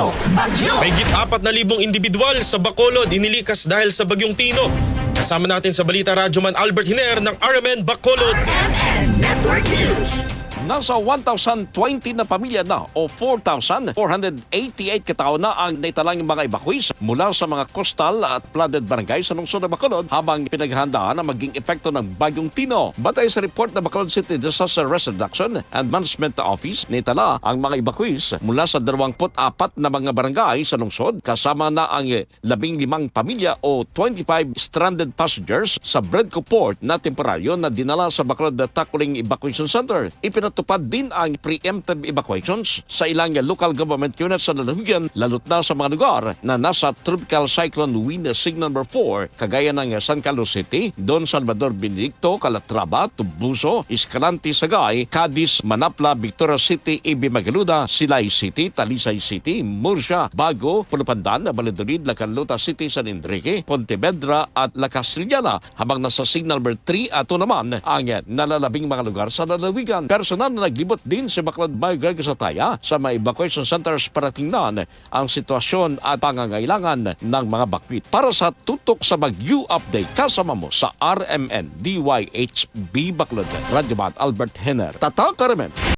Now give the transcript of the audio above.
Tutok Bagyo. Mahigit apat na libong individual sa Bacolod inilikas dahil sa bagyong Tino. Kasama natin sa Balita Radyoman Albert Hiner ng RMN Bacolod. RMN Network News. Nasa 1,020 na pamilya na o 4,488 katao na ang naitalang mga evacuees mula sa mga coastal at flooded barangay sa lungsod ng Bacolod habang pinaghahandaan ang maging epekto ng Bagyong Tino. Batay sa report ng Bacolod City Disaster Risk Reduction and Management Office, naitala ang mga evacuees mula sa 24 na mga barangay sa lungsod kasama na ang 15 pamilya o 25 stranded passengers sa Bredco Port na temporaryo na dinala sa Bacolod Tackling Evacuation Center. Ipinatupad din ang preemptive evacuations sa ilang local government units sa lalawigan lalot na sa mga lugar na nasa Tropical Cyclone Wind Signal number 4 kagaya ng San Carlos City, Don Salvador Benedicto, Calatrava, Tubuso, Escalante, Sagay, Cadiz, Manapla, Victoria City, Ibi Magaluda, Silay City, Talisay City, Murcia, Bago, Pulupandan, Valladolid, La Carlota City, San Enrique, Pontevedra at La Castellana habang nasa signal number 3 at 2 naman ang nalalabing mga lugar sa lalawigan. Personal na naglibot din si Baclad Baygag sa Taya sa mga evacuation centers para tingnan ang sitwasyon at pangangailangan ng mga bakwit. Para sa tutok sa Bagyo Update, kasama mo sa RMN DYHB Baclad. Radyo Albert Henner. Tatak RMN.